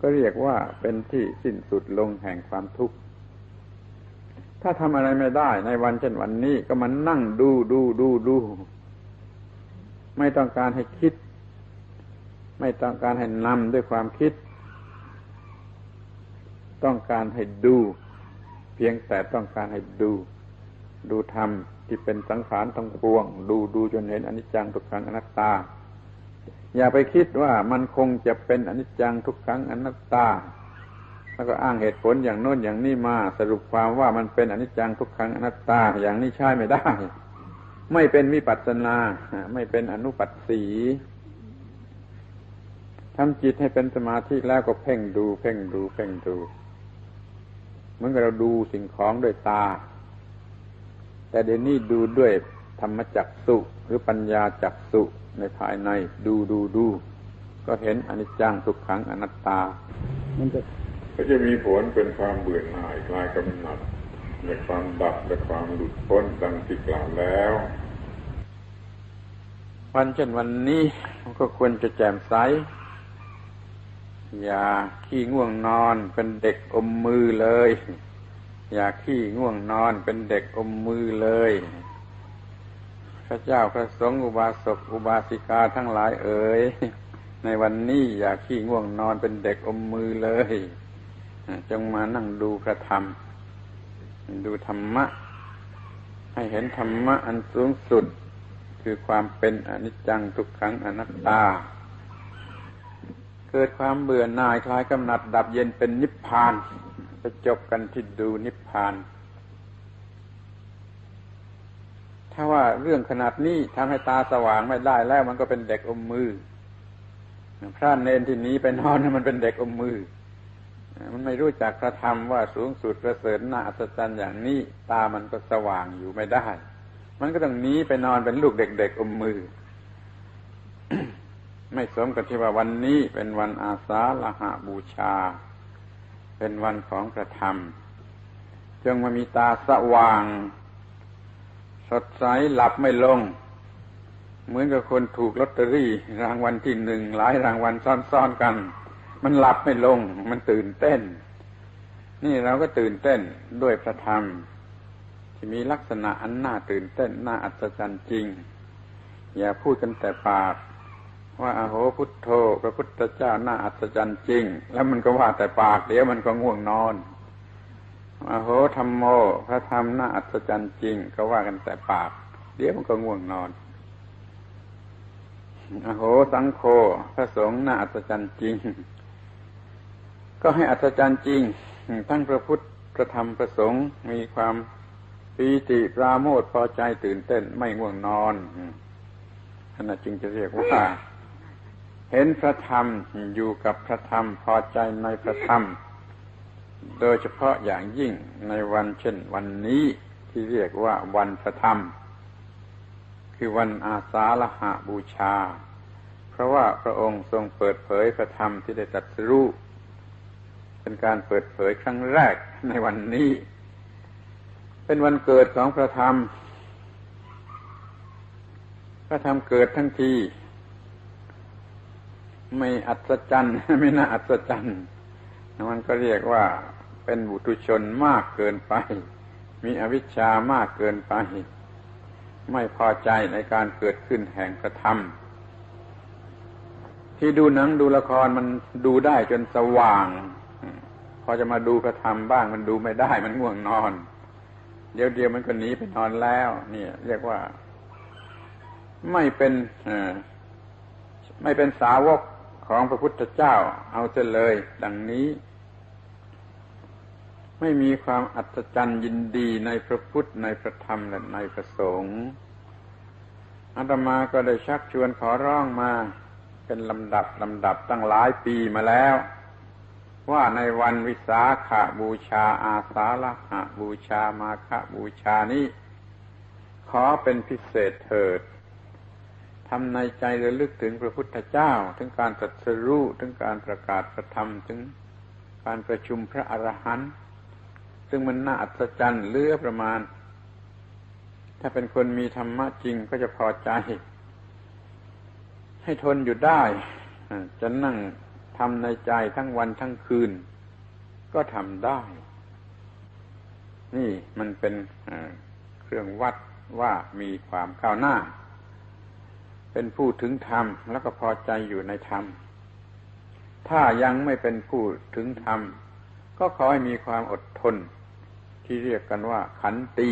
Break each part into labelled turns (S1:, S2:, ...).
S1: ก็เรียกว่าเป็นที่สิ้นสุดลงแห่งความทุกข์ ถ้าทำอะไรไม่ได้ในวันเช่นวันนี้ก็มันนั่งดูดูดูดู ไม่ต้องการให้คิด ไม่ต้องการให้นำด้วยความคิด ต้องการให้ดู เพียงแต่ต้องการให้ดู ดูธรรมที่เป็นสังขารทั้งปวง ดูดูจนเห็นอนิจจังทุกขังอนัตตา อย่าไปคิดว่ามันคงจะเป็นอนิจจังทุกขังอนัตตา แล้วก็อ้างเหตุผลอย่างโน้นอย่างนี้มาสรุปความว่ามันเป็นอนิจจังทุกขังอนัตตา อย่างนี้ใช่ไม่ได้ ไม่เป็นวิปัสสนา ไม่เป็นอนุปัสสีทำจิตให้เป็นสมาธิแล้วก็เพ่งดู เพ่งดู เพ่งดู เหมือนกับเราดูสิ่งของด้วยตา แต่เดี๋ยวนี้ดูด้วยธรรมจักสุหรือปัญญาจักสุ ในภายในดูดูดู ก็เห็นอนิจจังทุกขังอนัตตา มันจะก็จะมีผลเป็นความเบื่อหน่ายคลายกำหนัดในความดับและความหลุดพ้นดังที่กล่าวแล้ว วันเช่นวันนี้ก็ควรจะแจ่มใส อย่าขี้ง่วงนอนเป็นเด็กอมมือเลย อย่าขี้ง่วงนอนเป็นเด็กอมมือเลย พระเจ้าพระสงฆ์อุบาสกอุบาสิกาทั้งหลายเอ๋ยในวันนี้อย่าขี้ง่วงนอนเป็นเด็กอมมือเลยจงมานั่งดูพระธรรม ดูธรรมะ ให้เห็นธรรมะอันสูงสุด คือความเป็นอนิจจังทุกขังอนัตตา เกิดความเบื่อหน่ายคลายกำหนัดดับเย็นเป็นนิพพานไปจบกันที่ดูนิพพาน ถ้าว่าเรื่องขนาดนี้ทำให้ตาสว่างไม่ได้แล้วมันก็เป็นเด็กอมมือพระเนนที่นี้ไปนอนมันเป็นเด็กอมมือ มันไม่รู้จักพระธรรมว่าสูงสุดประเสริฐน่าอัศจรรย์อย่างนี้ ตามันก็สว่างอยู่ไม่ได้ มันก็ต้องหนีไปนอนเป็นลูกเด็กๆอมมือ ไม่สมกับที่ว่าวันนี้เป็นวันอาสาฬหาบูชา เป็นวันของพระธรรม จงมามีตาสว่าง สดใสหลับไม่ลง เหมือนกับคนถูกลอตเตอรี่ รางวัลที่หนึ่งหลายรางวัลซ้อนๆกัน มันหลับไม่ลง มันตื่นเต้น นี่เราก็ตื่นเต้นด้วยพระธรรม ที่มีลักษณะอันน่าตื่นเต้นน่าอัศจรรย์จริง อย่าพูดกันแต่ปาก ว่าอาโหพุทโธพระพุทธเจ้าน่าอัศจรรย์จริง แล้วมันก็ว่าแต่ปากเดี๋ยวมันก็ง่วงนอน อโหธรรมโม พระธรรมน่าอัศจรรย์จริง ก็ว่ากันแต่ปาก เดี๋ยวมันก็ง่วงนอนอโหสังโฆพระสงฆ์น่าอัศจรรย์จริง ก็ให้อัศจรรย์จริง ทั้งพระพุทธพระธรรมพระสงฆ์มีความปีติปราโมทพอใจตื่นเต้นไม่ง่วงนอนขณะจึงจะเรียกว่า เห็นพระธรรมอยู่กับพระธรรมพอใจในพระธรรม โดยเฉพาะอย่างยิ่งในวันเช่นวันนี้ที่เรียกว่าวันพระธรรม คือวันอาสาฬหาบูชา เพราะว่าพระองค์ทรงเปิดเผยพระธรรมที่ได้ตรัสรู้เป็นการเปิดเผยครั้งแรกในวันนี้ เป็นวันเกิดของพระธรรม พระธรรมเกิดทั้งที ไม่อัศจรรย์ไม่น่าอัศจรรย์ มันก็เรียกว่าเป็นบุตุชนมากเกินไป มีอวิชชามากเกินไป ไม่พอใจในการเกิดขึ้นแห่งกระทำที่ดูหนังดูละครมันดูได้จนสว่าง พอจะมาดูกระทำบ้างมันดูไม่ได้มันง่วงนอน เดี๋ยวเดียวมันก็หนีไปนอนแล้ว เนี่ย เรียกว่า ไม่เป็นไม่เป็นสาวกของพระพุทธเจ้าเอาเสเลย ดังนี้ ไม่มีความอัศจรรย์ยินดีในพระพุทธในพระธรรมและในพระสงฆ์อาตมาก็ได้ชักชวนขอร้องมาเป็นลำดับลำดับตั้งหลายปีมาแล้ว ว่าในวันวิสาขาบูชาอาสาฬหะบูชามาฆบูชานี้ ขอเป็นพิเศษเถิดทำในใจระลึกถึงพระพุทธเจ้า ถึงการตรัสรู้ถึงการประกาศพระธรรมถึงการประชุมพระอรหันต์ ซึ่งมันน่าอัศจรรย์เลือประมาณ ถ้าเป็นคนมีธรรมะจริงก็จะพอใจ ให้ทนอยู่ได้ จะนั่งทำในใจทั้งวันทั้งคืน ก็ทำได้ นี่มันเป็นเครื่องวัดว่ามีความก้าวหน้า เป็นผู้ถึงธรรมแล้วก็พอใจอยู่ในธรรม ถ้ายังไม่เป็นผู้ถึงธรรม ก็ขอให้มีความอดทน ที่เรียกกันว่า ขันตี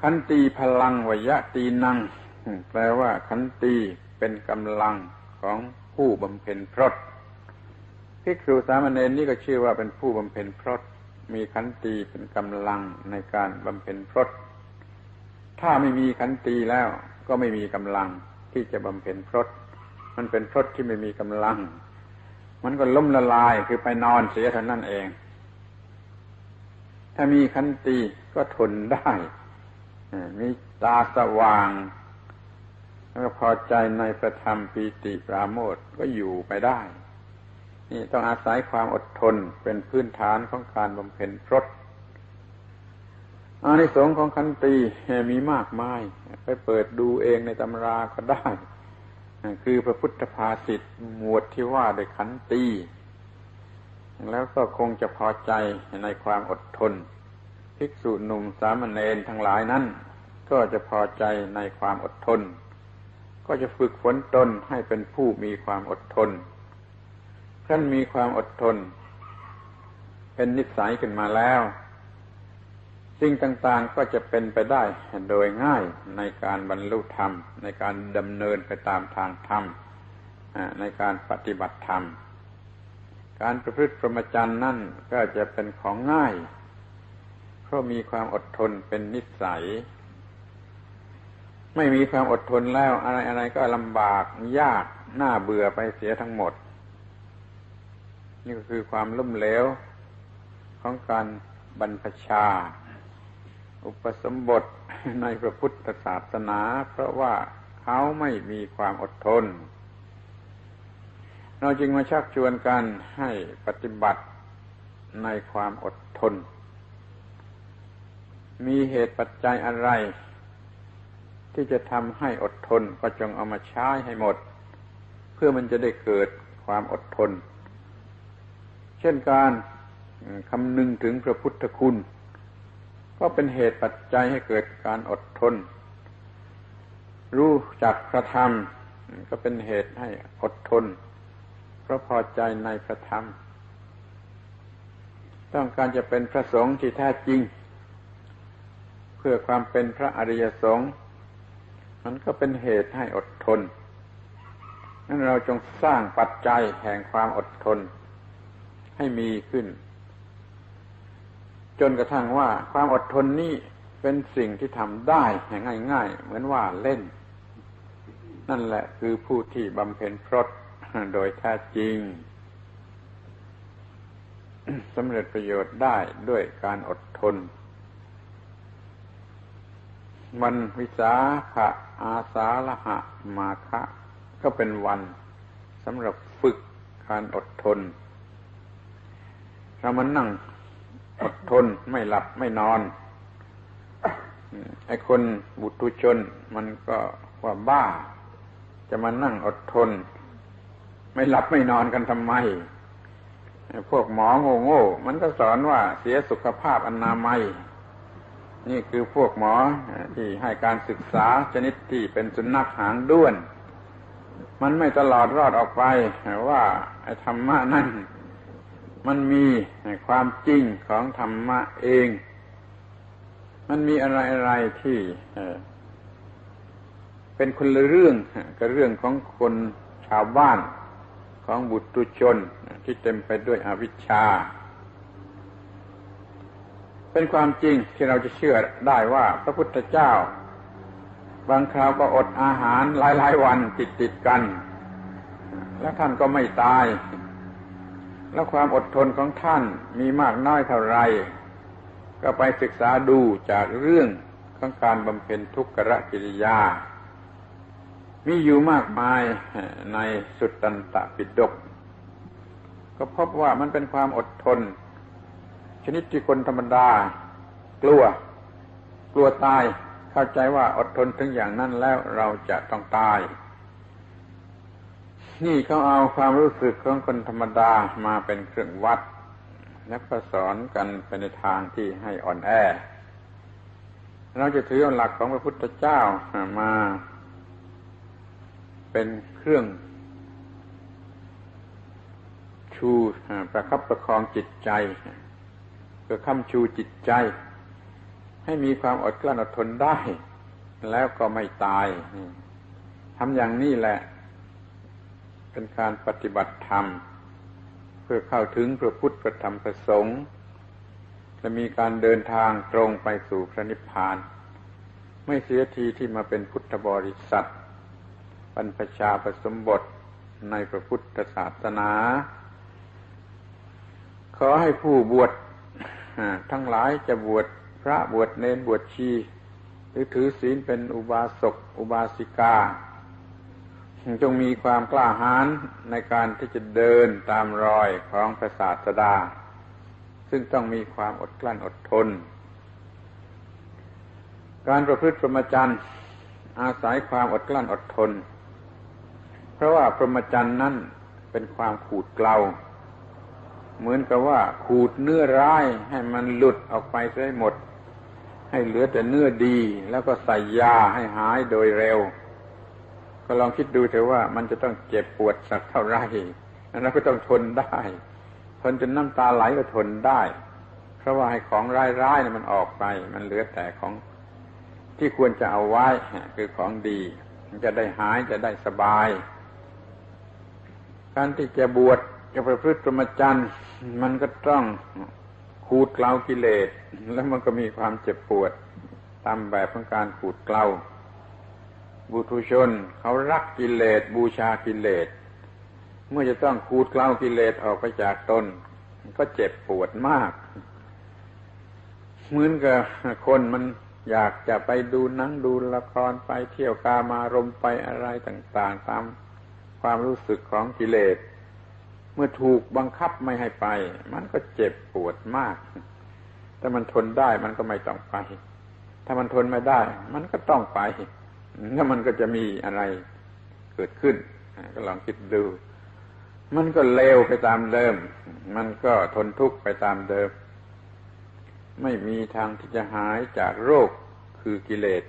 S1: ขันตีพลังวยะตีนัง แปลว่า ขันตีเป็นกำลังของผู้บำเพ็ญพรตภิกษุสามเณรนี่ก็ชื่อว่าเป็นผู้บำเพ็ญพรตมีขันตีเป็นกำลังในการบำเพ็ญพรตถ้าไม่มีขันตีแล้วก็ไม่มีกำลังที่จะบำเพ็ญพรตมันเป็นพรตที่ไม่มีกำลัง มันก็ล้มละลายคือไปนอนเสียเท่านั้นเอง ถ้ามีขันตีก็ทนได้มีตาสว่าง แล้วก็พอใจในประธรรมปีติปราโมทก็อยู่ไปได้ นี่ต้องอาศัยความอดทนเป็นพื้นฐานของการบำเพ็ญพรตอานิสงส์ของขันตีมีมากมาย ไปเปิดดูเองในตำราก็ได้ คือพระพุทธภาษิตหมวดที่ว่าได้ขันตี แล้วก็คงจะพอใจในความอดทน ภิกษุหนุ่มสามเณรทั้งหลายนั้น ก็จะพอใจในความอดทน ก็จะฝึกฝนตนให้เป็นผู้มีความอดทนท่านมีความอดทน เป็นนิสัยขึ้นมาแล้ว สิ่งต่างๆก็จะเป็นไปได้โดยง่ายในการบรรลุธรรม ในการดำเนินไปตามทางธรรมในการปฏิบัติธรรม การประพฤติพรหมจรรย์นั่นก็จะเป็นของง่าย เพราะมีความอดทนเป็นนิสัย ไม่มีความอดทนแล้วอะไรอะไรก็ลำบากยากน่าเบื่อไปเสียทั้งหมด นี่ก็คือความล้มเหลวของการบรรพชา อุปสมบทในพระพุทธศาสนา เพราะว่าเขาไม่มีความอดทน เราจึงมาชักชวนกันให้ปฏิบัติในความอดทน มีเหตุปัจจัยอะไร ที่จะทำให้อดทนก็จงเอามาใช้ให้หมด เพื่อมันจะได้เกิดความอดทน เช่นการคำนึงถึงพระพุทธคุณ ก็เป็นเหตุปัจจัยให้เกิดการอดทน รู้จักพระธรรมก็เป็นเหตุให้อดทน เพราะพอใจในพระธรรม ต้องการจะเป็นพระสงฆ์ที่แท้จริง เพื่อความเป็นพระอริยสงฆ์มันก็เป็นเหตุให้อดทนนั้นเราจงสร้างปัจจัยแห่งความอดทน ให้มีขึ้น จนกระทั่งว่าความอดทนนี้เป็นสิ่งที่ทำได้ง่าย ๆ เหมือนว่าเล่น นั่นแหละคือผู้ที่บำเพ็ญพรต โดยแท้จริงสำเร็จประโยชน์ได้ด้วยการอดทน วันวิสาขะอาสาละหะมาคะ ก็เป็นวันสำหรับฝึกการอดทน เรามานั่งอดทนไม่หลับไม่นอนไอ้คนบุตุชนมันก็ว่าบ้า จะมานั่งอดทน ไม่หลับไม่นอนกันทำไม พวกหมอโง่โง่มันก็สอนว่าเสียสุขภาพอนามัย นี่คือพวกหมอที่ให้การศึกษาชนิดที่เป็นสุนัขหางด้วน มันไม่ตลอดรอดออกไปว่าธรรมะนั่นมันมีความจริงของธรรมะเอง มันมีอะไรอะไรที่เป็นคนละเรื่องกับเรื่องของคนชาวบ้าน ของบุตรชนที่เต็มไปด้วยอวิชชา เป็นความจริงที่เราจะเชื่อได้ว่าพระพุทธเจ้า บางคราวก็อดอาหารหลายๆวันติดติดกัน แล้วท่านก็ไม่ตาย แล้วความอดทนของท่านมีมากน้อยเท่าไร ก็ไปศึกษาดูจากเรื่องของการบำเพ็ญทุกขกิริยา มีอยู่มากมายในสุตตันตปิฎกก็พบว่ามันเป็นความอดทน ชนิดที่คนธรรมดา กลัว กลัวตาย เข้าใจว่าอดทนถึงอย่างนั้นแล้วเราจะต้องตาย นี่เขาเอาความรู้สึกของคนธรรมดามาเป็นเครื่องวัด และก็สอนกันไปในทางที่ให้อ่อนแอ เราจะถือหลักของพระพุทธเจ้ามา เป็นเครื่องชูประคับประคองจิตใจเพื่อค้ำชูจิตใจ ให้มีความอดกลั้นอดทนได้ แล้วก็ไม่ตายทำอย่างนี้แหละ เป็นการปฏิบัติธรรม เพื่อเข้าถึงพระพุทธพระธรรมพระสงฆ์และมีการเดินทางตรงไปสู่พระนิพพาน ไม่เสียทีที่มาเป็นพุทธบริษัท รรพชาผสมบทในพระพุทธศาสนา ขอให้ผู้บวชทั้งหลายจะบวชพระบวชเนนบวชชี หรือถือศีลเป็นอุบาสกอุบาสิกา จงมีความกล้าหาญในการที่จะเดินตามรอยของพระศาสดา ซึ่งต้องมีความอดกลั้นอดทน การประพฤติพรหมาจรรย์อาศัยความอดกลั้นอดทน เพราะว่าพรหมจรรย์นั้นเป็นความขูดเกลาเหมือนกับว่าขูดเนื้อร้ายให้มันหลุดออกไปได้หมด ให้เหลือแต่เนื้อดี แล้วก็ใส่ยาให้หายโดยเร็ว ก็ลองคิดดูเถอะว่ามันจะต้องเจ็บปวดสักเท่าไหร่แล้วก็ต้องทนได้ ทนจนน้ำตาไหลก็ทนได้ เพราะว่าให้ของร้ายๆมันออกไป มันเหลือแต่ของที่ควรจะเอาไว้คือของดี มันจะได้หายจะได้สบาย การที่จะบวชจะประพฤติธรรมจรรย์มันก็ต้องขูดเกลากิเลส แล้วมันก็มีความเจ็บปวด ตามแบบของการขูดเกลาบุตุชน เขารักกิเลส บูชากิเลส เมื่อจะต้องขูดเกลากิเลสออกไปจากตน ก็เจ็บปวดมาก เหมือนกับคนมันอยากจะไปดูหนังดูละครไปเที่ยวกามารมไปอะไรต่าง ๆ ตาม ความรู้สึกของกิเลส เมื่อถูกบังคับไม่ให้ไป มันก็เจ็บปวดมาก ถ้ามันทนได้มันก็ไม่ต้องไป ถ้ามันทนไม่ได้ มันก็ต้องไป แล้วมันก็จะมีอะไรเกิดขึ้น ก็ลองคิดดู มันก็เลวไปตามเดิม มันก็ทนทุกข์ไปตามเดิม ไม่มีทางที่จะหายจากโรคคือกิเลส